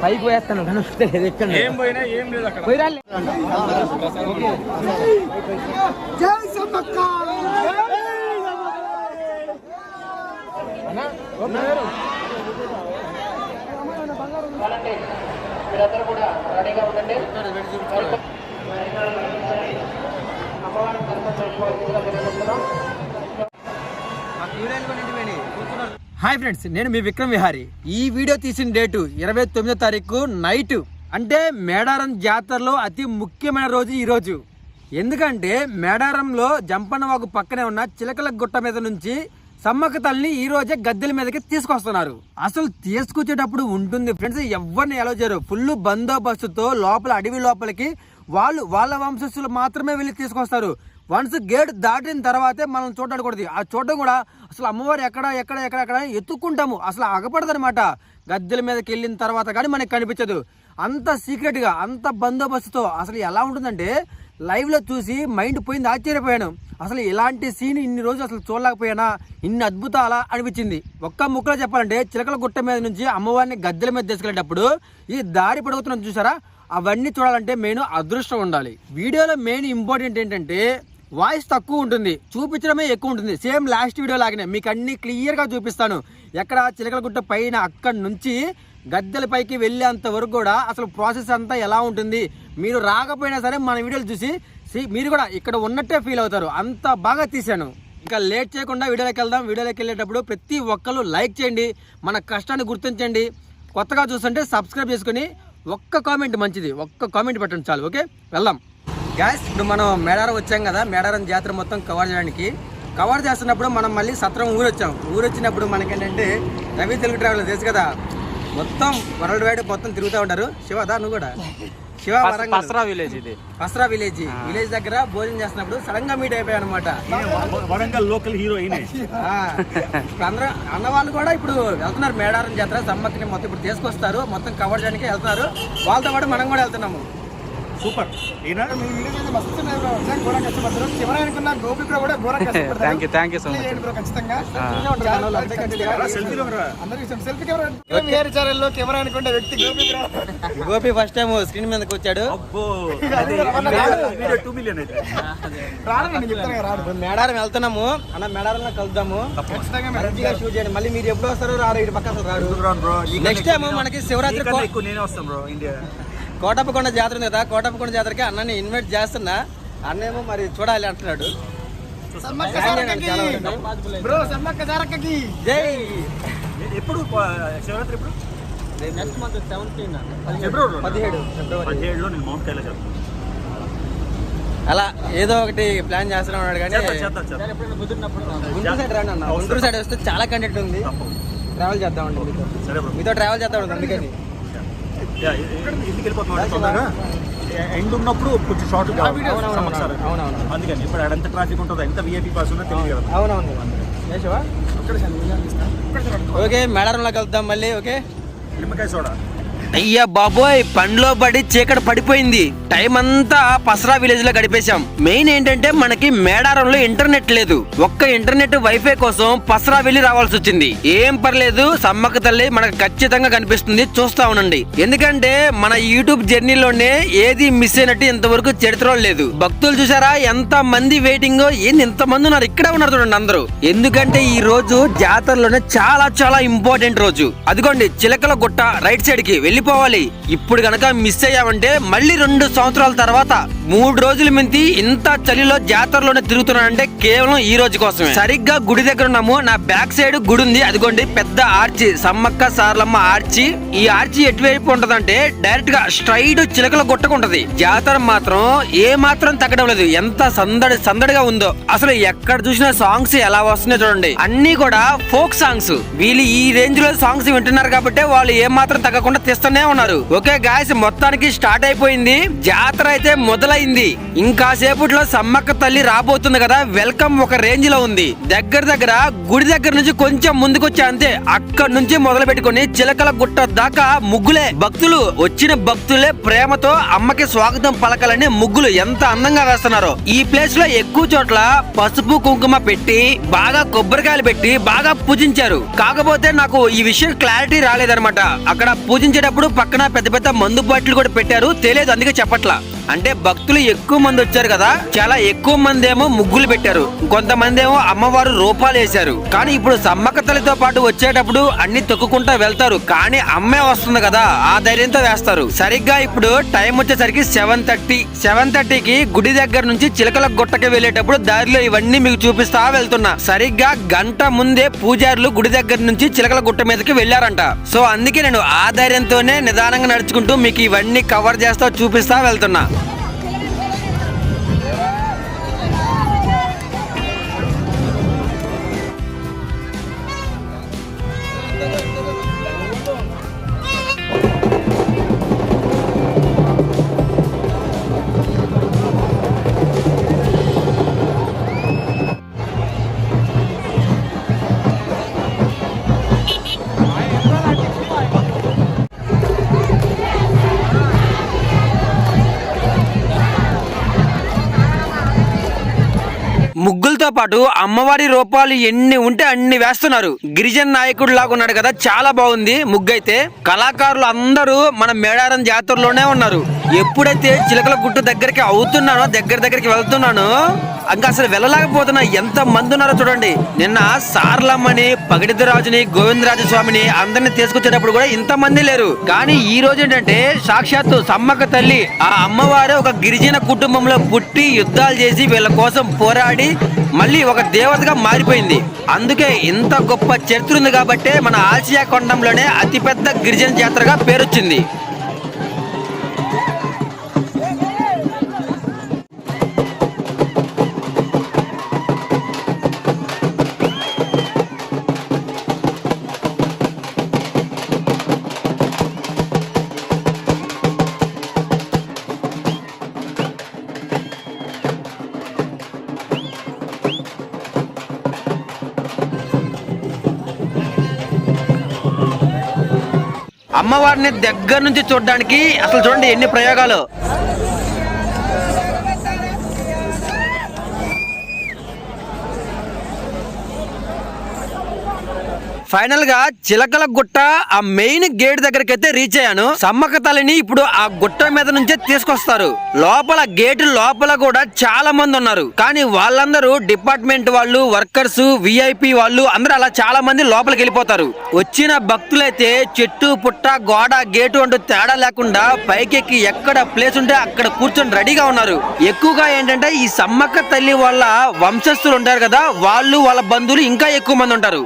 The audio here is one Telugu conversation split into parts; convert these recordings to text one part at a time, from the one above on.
పైకి పోయేస్తాను కానీ వస్తలేదు ఎక్కడ ఏం పోయినా ఏం లేదు అక్కడ. పోయి రాలే మీరందరూ కూడా రెడీగా ఉండండి అమ్మవారిని దర్శనం చేసుకోవాల్సిందిగా తెలియజేస్తున్నాం హాయ్ ఫ్రెండ్స్ నేను మీ విక్రమ్ విహారీ. ఈ వీడియో తీసిన డేటు ఇరవై తొమ్మిదో తారీఖు నైట్. అంటే మేడారం జాతరలో అతి ముఖ్యమైన రోజు ఈరోజు ఎందుకంటే మేడారంలో జంపన్నవాగు పక్కనే ఉన్న చిలకల గుట్ట మీద నుంచి సమ్మక్క తల్లిని ఈ రోజే గద్దెల మీదకి తీసుకొస్తున్నారు. అసలు తీసుకొచ్చేటప్పుడు ఉంటుంది ఫ్రెండ్స్ ఎవరిని ఎలా చేయరు. ఫుల్ బందోబస్తుతో లోపల అడవి లోపలికి వాళ్ళు వాళ్ళ వంశస్థులు మాత్రమే వెళ్ళి తీసుకొస్తారు. వన్స్ గేట్ దాటిన తర్వాతే మనం చూడకూడదు ఆ చూడడం కూడా అసలు అమ్మవారు ఎక్కడ ఎక్కడ ఎక్కడ ఎక్కడ ఎత్తుక్కుంటాము. అసలు అగపడదనమాట గద్దెల మీదకి వెళ్ళిన తర్వాత కానీ మనకి కనిపించదు. అంత సీక్రెట్గా అంత బందోబస్తుతో అసలు ఎలా ఉంటుందంటే లైవ్లో చూసి మైండ్ పోయింది ఆశ్చర్యపోయాను. అసలు ఇలాంటి సీన్ ఇన్ని రోజులు అసలు చూడలేకపోయినా? ఇన్ని అద్భుతాలా అనిపించింది. ఒక్క ముక్కలో చెప్పాలంటే చిలకల గుట్ట మీద నుంచి అమ్మవారిని గద్దెల మీద తీసుకెళ్ళేటప్పుడు ఈ దారి పడుగుతున్నాం చూసారా? అవన్నీ చూడాలంటే మెయిన్ అదృష్టం ఉండాలి. వీడియోలో మెయిన్ ఇంపార్టెంట్ ఏంటంటే వాయిస్ తక్కువ ఉంటుంది చూపించడమే ఎక్కువ ఉంటుంది. సేమ్ లాస్ట్ వీడియో లాగానే మీకు అన్ని క్లియర్గా చూపిస్తాను. ఎక్కడ చిలకలగుట్ట పైన అక్కడి నుంచి గద్దెల పైకి వెళ్ళేంత వరకు కూడా అసలు ప్రాసెస్ అంతా ఎలా ఉంటుంది మీరు రాకపోయినా సరే మన వీడియోలు చూసి మీరు కూడా ఇక్కడ ఉన్నట్టే ఫీల్ అవుతారు. అంత బాగా తీశాను. ఇంకా లేట్ చేయకుండా వీడియోలోకి వెళ్దాం. వీడియోలోకి వెళ్ళేటప్పుడు ప్రతి ఒక్కరు లైక్ చేయండి మన కష్టాన్ని గుర్తించండి. కొత్తగా చూస్తుంటే సబ్స్క్రైబ్ చేసుకొని ఒక్క కామెంట్ మంచిది. ఒక్క కామెంట్ పెట్టండి చాలు ఓకే? వెళ్దాం. గ్యాస్ ఇప్పుడు మనం మేడారం వచ్చాం కదా మేడారం జాతర మొత్తం కవర్ చేయడానికి. కవర్ చేస్తున్నప్పుడు మనం మళ్ళీ సత్రం ఊరు వచ్చాం ఊరు వచ్చినప్పుడు మనకేంటంటే రవి తెలుగు ట్రావెల్ తెలుసు కదా? మొత్తం వరల్డ్ వైడ్ మొత్తం తిరుగుతూ ఉంటారు. శివదా నువ్వు కూడా? శివ పసరా విలేజ్ ఇది. పసరా విలేజ్ విలేజ్ దగ్గర భోజనం చేస్తున్నప్పుడు సడన్గా మీట్ అయిపోయాయి అనమాట వరంగల్ లోకల్ హీరో అందరూ అన్నవాళ్ళు కూడా ఇప్పుడు వెళ్తున్నారు మేడారం జాతర సమ్మక్కిని మొత్తం ఇప్పుడు తీసుకొస్తారు. మొత్తం కవర్ చేయడానికి వెళ్తున్నారు. వాళ్ళతో పాటు మనం కూడా వెళ్తున్నాము. సూపర్. ఈయన thank you thank you so much camera? అనుకుంటే వ్యక్తి గోపి ఫస్ట్ టైం స్క్రీన్ మీదకి వచ్చాడు. రాడు రాడు మేడారం వెళ్తున్నాము. అన్న మేడారంలో కలుద్దాము. మంచిగా షూట్ చేయండి. మళ్ళీ మీరు ఎప్పుడు వస్తారు రారు ఇటు పక్క బ్రో? నెక్స్ట్ టైం మనకి శివరాత్రి నేనే వస్తాను బ్రో ఇండియా. కోటప్పకొండ జాతర ఉంది కదా కోటప్పకొండ జాతరకి అన్నని ఇన్వైట్ చేస్తున్నా. అన్నేమో మరి చూడాలి అంటున్నాడు. జై. ఎప్పుడు ప- శివరాత్రి ఎప్పుడు? నెక్స్ట్ మంత్ సెవెంటీన్ ఫిబ్రవరిలో పదిహేడు ఫిబ్రవరి. పదిహేడులో నేను మౌంట్ కైలాస్ వెళ్తాను. అలా ఏదో ఒకటి ప్లాన్ చేస్తున్నాం అన్నాడు కానీ చేద్దాం చేద్దాం చేద్దాం గుంటూరు సైడ్ రాండి అన్న గుంటూరు సైడ్ వస్తే చాలా కంటెంట్ ఉంది. ట్రావెల్ చేద్దామండి మీతో. సరే బ్రో. మీతో ట్రావెల్ చేద్దాం అందుకని ఇంటికి వెళ్ళిపోతున్నాం తొందరగా ఎండ్ ఉన్నప్పుడు కొంచెం షార్ట్ అవునవును. అందుకని ఇప్పుడు ఎంత ట్రాఫిక్ ఉంటుందో ఎంత విఐపి పాస్ ఉందో తెలియదు అవునవును ఓకే మేడారంలోకి వెళ్దాం మళ్ళీ ఓకే? నిమ్మకాయ సోడా. అయ్యా బాబోయ్ పండ్లో పడి చీకటి పడిపోయింది. టైం అంతా పసరా విలేజ్లో గడిపేశాం. మెయిన్ ఏంటంటే మనకి మేడారంలో ఇంటర్నెట్ లేదు. ఒక్క ఇంటర్నెట్ వైఫై కోసం పసరా వెళ్ళి రావాల్సి వచ్చింది. ఏం పర్లేదు సమ్మక్క తల్లి మనకు ఖచ్చితంగా కనిపిస్తుంది. చూస్తా ఉండండి. ఎందుకంటే మన యూట్యూబ్ జర్నీలోనే ఏది మిస్ అయినట్టు ఇంతవరకు చరిత్రలో లేదు. భక్తులు చూసారా ఎంత మంది వెయిటింగ్ ఏంది ఇంత మంది ఉన్నారు? ఇక్కడే ఉన్నారు చూడండి అందరూ. ఎందుకంటే ఈ రోజు జాతరలోనే చాలా చాలా ఇంపార్టెంట్ రోజు. అదిగోండి చిలకల గుట్ట రైట్ సైడ్కి వెళ్ళి వెళ్ళిపోవాలి. ఇప్పుడు గనక మిస్ అయ్యామంటే మళ్ళీ రెండు సంవత్సరాల తర్వాత మూడు రోజుల మించి ఇంత చలిలో జాతరలోనే తిరుగుతున్నానంటే కేవలం ఈ రోజు కోసమే. సరిగ్గా గుడి దగ్గర ఉన్నాము. నా బ్యాక్ సైడ్ గుడి ఉంది. అదిగోండి పెద్ద ఆర్చి. సమ్మక్క సార్లమ్మ ఆర్చి. ఈ ఆర్చి ఎటువైపు ఉంటదంటే డైరెక్ట్గా స్ట్రైట్ చిలకల గుట్టకు జాతర మాత్రం ఏ మాత్రం తగ్గడం లేదు. ఎంత సందడి సందడిగా ఉందో. అసలు ఎక్కడ చూసినా సాంగ్స్ ఎలా వస్తున్నాయో చూడండి. అన్ని కూడా ఫోక్ సాంగ్స్. వీళ్ళు ఈ రేంజ్లో సాంగ్స్ వింటున్నారు కాబట్టి వాళ్ళు ఏ మాత్రం తగ్గకుండా తీస్తూనే ఉన్నారు. ఓకే గాయస్ మొత్తానికి స్టార్ట్ అయిపోయింది. జాతర అయితే మొదలై ఇంకా సేపట్లో సమ్మక్క తల్లి రాబోతుంది కదా వెల్కమ్ ఒక రేంజ్లో ఉంది. దగ్గర దగ్గర గుడి దగ్గర నుంచి కొంచెం ముందుకొచ్చా అంతే. అక్కడ నుంచి మొదలు పెట్టుకుని చిలకల గుట్ట దాకా ముగ్గులే. భక్తులు వచ్చిన భక్తులే ప్రేమతో అమ్మకి స్వాగతం పలకాలని ముగ్గులు ఎంత అందంగా వేస్తున్నారు. ఈ ప్లేస్లో ఎక్కువ చోట్ల పసుపు కుంకుమ పెట్టి బాగా కొబ్బరికాయలు పెట్టి బాగా పూజించారు. కాకపోతే నాకు ఈ విషయం క్లారిటీ రాలేదనమాట అక్కడ పూజించేటప్పుడు పక్కన పెద్ద పెద్ద మందు బాటిల్ కూడా పెట్టారు. తెలియదు అందుకే చెప్పట్లా. అంటే భక్తులు ఎక్కువ మంది వచ్చారు కదా చాలా ఎక్కువ మంది ఏమో ముగ్గులు పెట్టారు. కొంతమంది ఏమో అమ్మవారు రూపాలు వేశారు. కానీ ఇప్పుడు సమ్మక్క తల్లితో పాటు వచ్చేటప్పుడు అన్ని తొక్కుకుంటా వెళ్తారు. కానీ అమ్మే వస్తుంది కదా ఆ ధైర్యంతో వేస్తారు. సరిగ్గా ఇప్పుడు టైం వచ్చేసరికి సెవెన్ థర్టీ. సెవెన్ థర్టీకి గుడి దగ్గర నుంచి చిలకల గుట్టకి వెళ్ళేటప్పుడు దారిలో ఇవన్నీ మీకు చూపిస్తా వెళ్తున్నా. సరిగ్గా గంట ముందే పూజారులు గుడి దగ్గర నుంచి చిలకల గుట్ట మీదకి వెళ్ళారంట. సో అందుకే నేను ఆ ధైర్యంతోనే నిదానంగా నడుచుకుంటూ మీకు ఇవన్నీ కవర్ చేస్తా చూపిస్తా వెళ్తున్నా. పాటు అమ్మవారి రూపాలు ఎన్ని ఉంటే అన్ని వేస్తున్నారు. గిరిజన నాయకుడు లాగా ఉన్నాడు కదా చాలా బాగుంది ముగ్గు అయితే కళాకారులు అందరూ మన మేడారం జాతరలోనే ఉన్నారు. ఎప్పుడైతే చిలకల గుట్టు దగ్గరికి అవుతున్నానో దగ్గర దగ్గరికి వెళ్తున్నానో ఇంకా అసలు వెళ్ళలేకపోతున్నా ఎంత మంది ఉన్నారో చూడండి. నిన్న సార్లమ్మని పగడిద్ద రాజుని గోవిందరాజు స్వామిని అందరిని తీసుకొచ్చేటప్పుడు కూడా ఇంత మంది లేరు. కానీ ఈ రోజు ఏంటంటే సాక్షాత్తు సమ్మక్క తల్లి ఆ అమ్మవారు ఒక గిరిజన కుటుంబంలో పుట్టి యుద్ధాలు చేసి వీళ్ళ కోసం పోరాడి మళ్ళీ ఒక దేవతగా మారిపోయింది. అందుకే ఇంత గొప్ప చరిత్ర ఉంది కాబట్టే మన ఆసియా కొండంలోనే అతిపెద్ద గిరిజన జాతరగా పేరొచ్చింది. అమ్మవారిని దగ్గర నుంచి చూడడానికి అసలు చూడండి ఎన్ని ప్రయోగాలు. ఫైనల్గా చిలకల గుట్ట ఆ మెయిన్ గేట్ దగ్గరికి అయితే రీచ్ అయ్యాను. సమ్మక్క తల్లిని ఇప్పుడు ఆ గుట్ట మీద నుంచే తీసుకొస్తారు. లోపల గేట్ లోపల కూడా చాలా మంది ఉన్నారు. కానీ వాళ్ళందరూ డిపార్ట్మెంట్ వాళ్ళు వర్కర్స్ విఐపి వాళ్ళు అందరూ అలా చాలా మంది లోపలికి వెళ్ళిపోతారు. వచ్చిన భక్తులైతే చెట్టు పుట్ట గోడ గేటు అంటూ తేడా లేకుండా పైకెక్కి ఎక్కడ ప్లేస్ ఉంటే అక్కడ కూర్చొని రెడీగా ఉన్నారు. ఎక్కువగా ఏంటంటే ఈ సమ్మక్క తల్లి వాళ్ళ వంశస్థులు ఉంటారు కదా వాళ్ళు వాళ్ళ బంధువులు ఇంకా ఎక్కువ మంది ఉంటారు.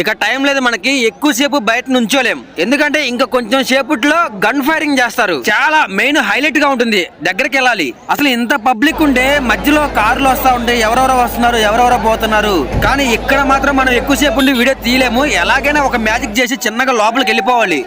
ఇక టైం లేదు మనకి ఎక్కువసేపు బయట నుంచోలేం. ఎందుకంటే ఇంకా కొంచెం సేపట్లో గన్ ఫైరింగ్ చేస్తారు. చాలా మెయిన్ హైలైట్గా ఉంటుంది దగ్గరికి వెళ్ళాలి. అసలు ఇంత పబ్లిక్ ఉంటే మధ్యలో కార్లు వస్తా ఉంటే ఎవరెవరో వస్తున్నారు ఎవరెవరో పోతున్నారు. కానీ ఇక్కడ మాత్రం మనం ఎక్కువసేపు ఉండి వీడియో తీయలేము. ఎలాగైనా ఒక మ్యాజిక్ చేసి చిన్నగా లోపలికి వెళ్ళిపోవాలి.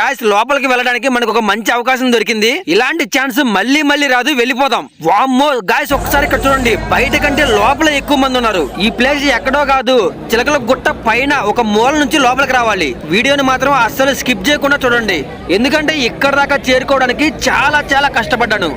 గాయస్ లోపలికి వెళ్ళడానికి మనకు ఒక మంచి అవకాశం దొరికింది. ఇలాంటి ఛాన్స్ మళ్ళీ మళ్ళీ రాదు వెళ్ళిపోదాం వామ్మో గాయస్ ఒకసారి ఇక్కడ చూడండి. బయట కంటే లోపల ఎక్కువ మంది ఉన్నారు. ఈ ప్లేస్ ఎక్కడో కాదు చిలకల గుట్ట పైన ఒక మూల నుంచి లోపలికి రావాలి. వీడియోని మాత్రం అస్సలు స్కిప్ చేయకుండా చూడండి. ఎందుకంటే ఇక్కడ దాకా చేరుకోవడానికి చాలా చాలా కష్టపడ్డాను.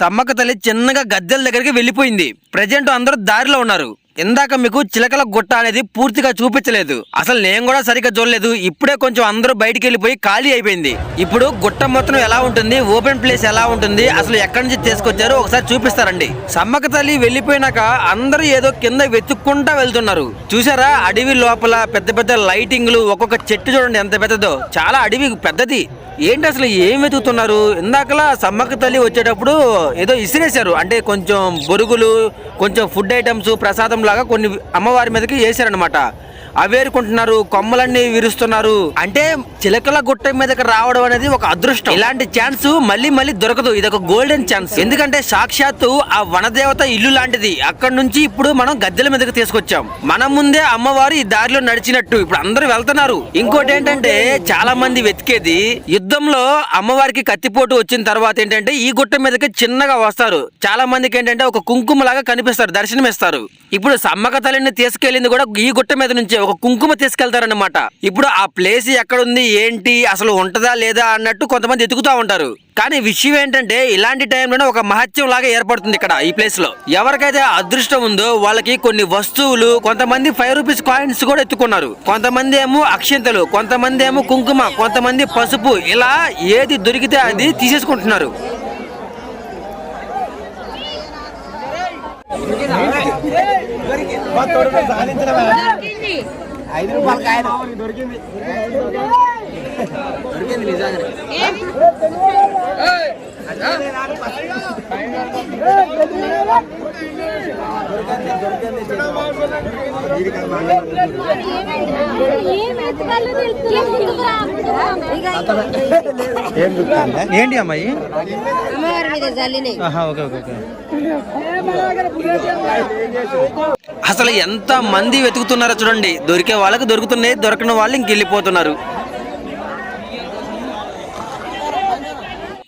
సమ్మక్క తల్లి చిన్నగా గద్దెల దగ్గరికి వెళ్ళిపోయింది. ప్రజెంట్ అందరూ దారిలో ఉన్నారు. ఇందాక మీకు చిలకల గుట్ట అనేది పూర్తిగా చూపించలేదు. అసలు నేను కూడా సరిగ్గా చూడలేదు. ఇప్పుడే కొంచెం అందరూ బయటికి వెళ్ళిపోయి ఖాళీ అయిపోయింది. ఇప్పుడు గుట్ట మొత్తం ఎలా ఉంటుంది? ఓపెన్ ప్లేస్ ఎలా ఉంటుంది? అసలు ఎక్కడి నుంచి తీసుకొచ్చారో ఒకసారి చూపిస్తారండి. సమ్మక్క తల్లి వెళ్ళిపోయినాక అందరూ ఏదో కింద వెతుక్కుంటా వెళ్తున్నారు. చూసారా? అడవి లోపల పెద్ద పెద్ద లైటింగ్లు ఒక్కొక్క చెట్టు చూడండి ఎంత పెద్దదో. చాలా అడవి పెద్దది. ఏంటి అసలు ఏం వెతుకుతున్నారు? ఇందాకలా సమ్మక్క తల్లి వచ్చేటప్పుడు ఏదో ఇసిరేశారు. అంటే కొంచెం బొరుగులు కొంచెం ఫుడ్ ఐటమ్స్ ప్రసాదం లాగా కొన్ని అమ్మవారి మీదకి వేసారనమాట అవేరుకుంటున్నారు కొమ్మలన్నీ విరుస్తున్నారు. అంటే చిలకల గుట్ట మీదకి రావడం అనేది ఒక అదృష్టం. ఇలాంటి ఛాన్స్ మళ్ళీ మళ్ళీ దొరకదు. ఇది ఒక గోల్డెన్ ఛాన్స్. ఎందుకంటే సాక్షాత్తు ఆ వనదేవత ఇల్లు లాంటిది. అక్కడ నుంచి ఇప్పుడు మనం గద్దెల మీదకి తీసుకొచ్చాం. మన ముందే అమ్మవారు ఈ దారిలో నడిచినట్టు. ఇప్పుడు అందరూ వెళ్తున్నారు. ఇంకోటి ఏంటంటే చాలా మంది వెతికేది యుద్ధంలో అమ్మవారికి కత్తిపోటు వచ్చిన తర్వాత ఏంటంటే ఈ గుట్ట మీదకి చిన్నగా వస్తారు. చాలా మందికి ఏంటంటే ఒక కుంకుమ లాగా కనిపిస్తారు దర్శనం ఇస్తారు ఇప్పుడు సమ్మక తల్లిని తీసుకెళ్ళింది కూడా ఈ గుట్ట మీద నుంచే ఒక కుంకుమ తీసుకెళ్తారన్నమాట ఇప్పుడు ఆ ప్లేస్ ఎక్కడుంది ఏంటి అసలు ఉంటదా లేదా అన్నట్టు కొంతమంది ఎతుకుతా ఉంటారు కానీ విషయం ఏంటంటే ఇలాంటి టైంలోనే ఒక మహత్యం లాగా ఏర్పడుతుంది ఇక్కడ ఈ ప్లేస్లో ఎవరికైతే అదృష్టం ఉందో వాళ్ళకి కొన్ని వస్తువులు కొంతమంది ఫైవ్ రూపీస్ కాయిన్స్ కూడా ఎత్తుకున్నారు కొంతమంది ఏమో అక్షంతలు కొంతమంది ఏమో కుంకుమ కొంతమంది పసుపు ఇలా ఏది దొరికితే అది తీసేసుకుంటున్నారు ఐదు రూపాయలు కాయలు ఏంటి అమ్మాయి అమ్మవారి మీద జల్లినాయి. Okay okay okay. అసలు ఎంత మంది వెతుకుతున్నారో చూడండి. దొరికే వాళ్ళకి దొరుకుతున్నాయి దొరకని వాళ్ళు ఇంకెళ్ళిపోతున్నారు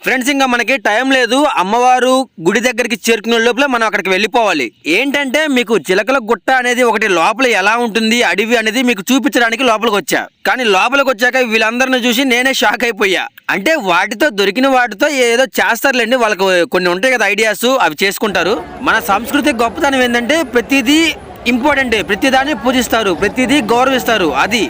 ఫ్రెండ్స్ ఇంకా మనకి టైం లేదు. అమ్మవారు గుడి దగ్గరికి చేరుకునే లోపల మనం అక్కడికి వెళ్ళిపోవాలి. ఏంటంటే మీకు చిలకల గుట్ట అనేది ఒకటి లోపల ఎలా ఉంటుంది అడవి అనేది మీకు చూపించడానికి లోపలికి వచ్చా. కానీ లోపలికి వచ్చాక వీళ్ళందరిని చూసి నేనే షాక్ అయిపోయా. అంటే వాటితో దొరికిన వాటితో ఏదో చేస్తారులేండి. వాళ్ళకు కొన్ని ఉంటాయి కదా ఐడియాస్ అవి చేసుకుంటారు. మన సంస్కృతి గొప్పతనం ఏంటంటే ప్రతిదీ ఇంపార్టెంట్. ప్రతిదాన్ని పూజిస్తారు ప్రతిదీ గౌరవిస్తారు. అది.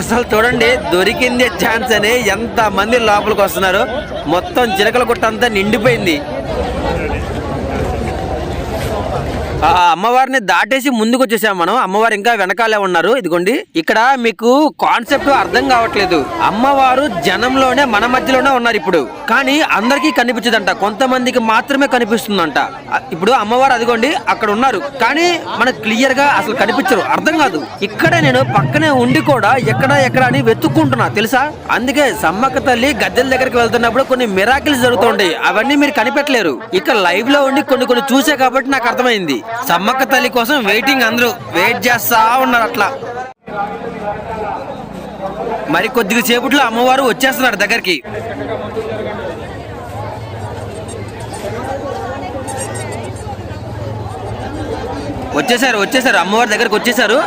అసలు చూడండి దొరికిందే ఛాన్స్ అని ఎంత మంది లోపలికి వస్తున్నారు. మొత్తం చిలకల గుట్ట అంతా నిండిపోయింది ఆ అమ్మవారిని దాటేసి ముందుకు వచ్చేసాం మనం. అమ్మవారు ఇంకా వెనకాలే ఉన్నారు. ఇదిగోండి. ఇక్కడ మీకు కాన్సెప్ట్ అర్థం కావట్లేదు. అమ్మవారు జనంలోనే మన మధ్యలోనే ఉన్నారు ఇప్పుడు. కానీ అందరికీ కనిపించదంట. కొంతమందికి మాత్రమే కనిపిస్తుందంట. ఇప్పుడు అమ్మవారు అదిగోండి అక్కడ ఉన్నారు. కానీ మనకు క్లియర్గా అసలు కనిపించరు. అర్థం కాదు. ఇక్కడే నేను పక్కనే ఉండి కూడా ఎక్కడ ఎక్కడ అని వెతుక్కుంటున్నా. తెలుసా? అందుకే సమ్మక్క తల్లి గద్దెల దగ్గరికి వెళ్తున్నప్పుడు కొన్ని మిరాకిల్స్ జరుగుతుంటాయి అవన్నీ మీరు కనిపెట్టలేరు. ఇక్కడ లైవ్లో ఉండి కొన్ని కొన్ని చూసే కాబట్టి నాకు అర్థమైంది. సమ్మక్క తల్లి కోసం వెయిటింగ్ అందరూ వెయిట్ చేస్తా ఉన్నారు అట్లా. మరి కొద్దిగా సేపట్లో అమ్మవారు వచ్చేస్తున్నారు దగ్గరికి. వచ్చేసారు వచ్చేసారు అమ్మవారి దగ్గరకు వచ్చేసారు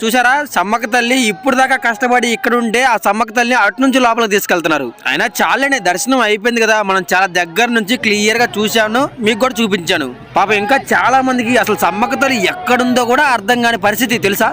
చూసారా సమ్మక తల్లి ఇప్పుడు దాకా కష్టపడి ఇక్కడ ఆ సమ్మక్క తల్లిని అటు నుంచి లోపలికి తీసుకెళ్తున్నారు. అయినా చాలనే దర్శనం అయిపోయింది కదా మనం చాలా దగ్గర నుంచి క్లియర్గా చూశాను మీకు కూడా చూపించాను. పాప ఇంకా చాలా మందికి అసలు సమ్మక తల్లి ఎక్కడుందో కూడా అర్థం కాని పరిస్థితి తెలుసా?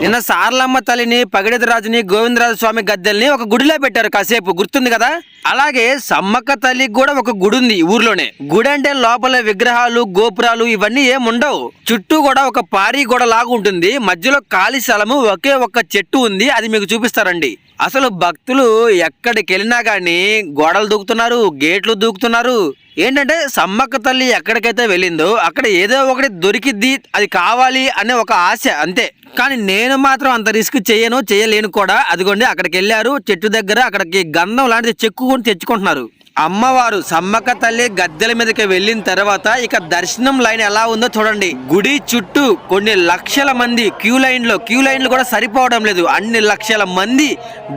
నిన్న సార్లమ్మ తల్లిని పగిడితరాజుని గోవిందరాజు స్వామి గద్దెల్ని ఒక గుడిలో పెట్టారు కాసేపు. గుర్తుంది కదా? అలాగే సమ్మక్క తల్లికి కూడా ఒక గుడి ఉంది ఊర్లోనే. గుడి అంటే లోపల విగ్రహాలు గోపురాలు ఇవన్నీ ఏం ఉండవు. చుట్టూ కూడా ఒక పారీ గోడ లాగా ఉంటుంది. మధ్యలో ఖాళీ స్థలము ఒకే ఒక్క చెట్టు ఉంది. అది మీకు చూపిస్తారండి అసలు భక్తులు ఎక్కడికి వెళ్ళినా కానీ గోడలు దూకుతున్నారు గేట్లు దూకుతున్నారు. ఏంటంటే సమ్మక్క తల్లి ఎక్కడికైతే వెళ్ళిందో అక్కడ ఏదో ఒకటి దొరికిద్ది అది కావాలి అనే ఒక ఆశ అంతే. కానీ నేను మాత్రం అంత రిస్క్ చేయను చేయలేను కూడా. అదిగోండి అక్కడికి వెళ్ళారు చెట్టు దగ్గర అక్కడికి గంధం లాంటిది చెక్కుకొని తెచ్చుకుంటున్నారు. అమ్మవారు సమ్మక్క తల్లి గద్దెల మీదకి వెళ్ళిన తర్వాత ఇక దర్శనం లైన్ ఎలా ఉందో చూడండి. గుడి చుట్టూ కొన్ని లక్షల మంది క్యూ లైన్లో క్యూ లైన్లు కూడా సరిపోవడం లేదు. అన్ని లక్షల మంది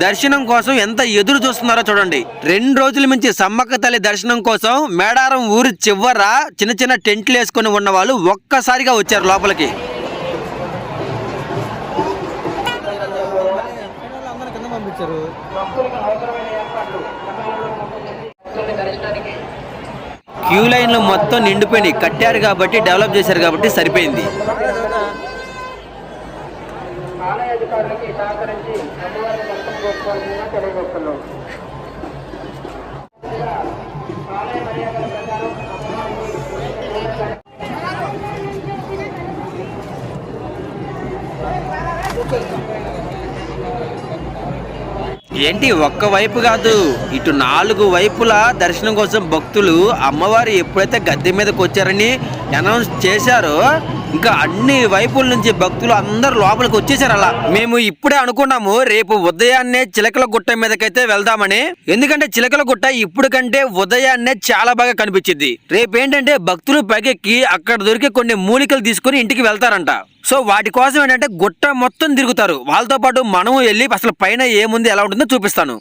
దర్శనం కోసం ఎంత ఎదురు చూస్తున్నారో చూడండి. రెండు రోజుల నుంచి సమ్మక్క తల్లి దర్శనం కోసం మేడారం ఊరి చివర చిన్న చిన్న టెంట్లు వేసుకొని ఉన్న వాళ్ళు ఒక్కసారిగా వచ్చారు లోపలికి. క్యూ లైన్లు మొత్తం నిండిపోయినాయి కట్టారు కాబట్టి డెవలప్ చేశారు కాబట్టి సరిపోయింది Thank you. ఏంటి ఒక్క వైపు కాదు ఇటు నాలుగు వైపులా దర్శనం కోసం భక్తులు అమ్మవారు ఎప్పుడైతే గద్దె మీదకి వచ్చారని అనౌన్స్ చేశారో ఇంకా అన్ని వైపుల నుంచి భక్తులు అందరు లోపలికి వచ్చేసారు అలా. మేము ఇప్పుడే అనుకున్నాము రేపు ఉదయాన్నే చిలకల గుట్ట మీదకైతే వెళ్దామని. ఎందుకంటే చిలకల గుట్ట ఇప్పుడు కంటే ఉదయాన్నే చాలా బాగా కనిపించింది. రేపు ఏంటంటే భక్తులు పైకెక్కి అక్కడ దొరికే కొన్ని మూలికలు తీసుకొని ఇంటికి వెళ్తారంట. సో వాటి కోసం ఏంటంటే గుట్ట మొత్తం తిరుగుతారు. వాళ్ళతో పాటు మనము వెళ్ళి అసలు పైన ఏముంది ఎలా ఉంటుందో చూపిస్తాను.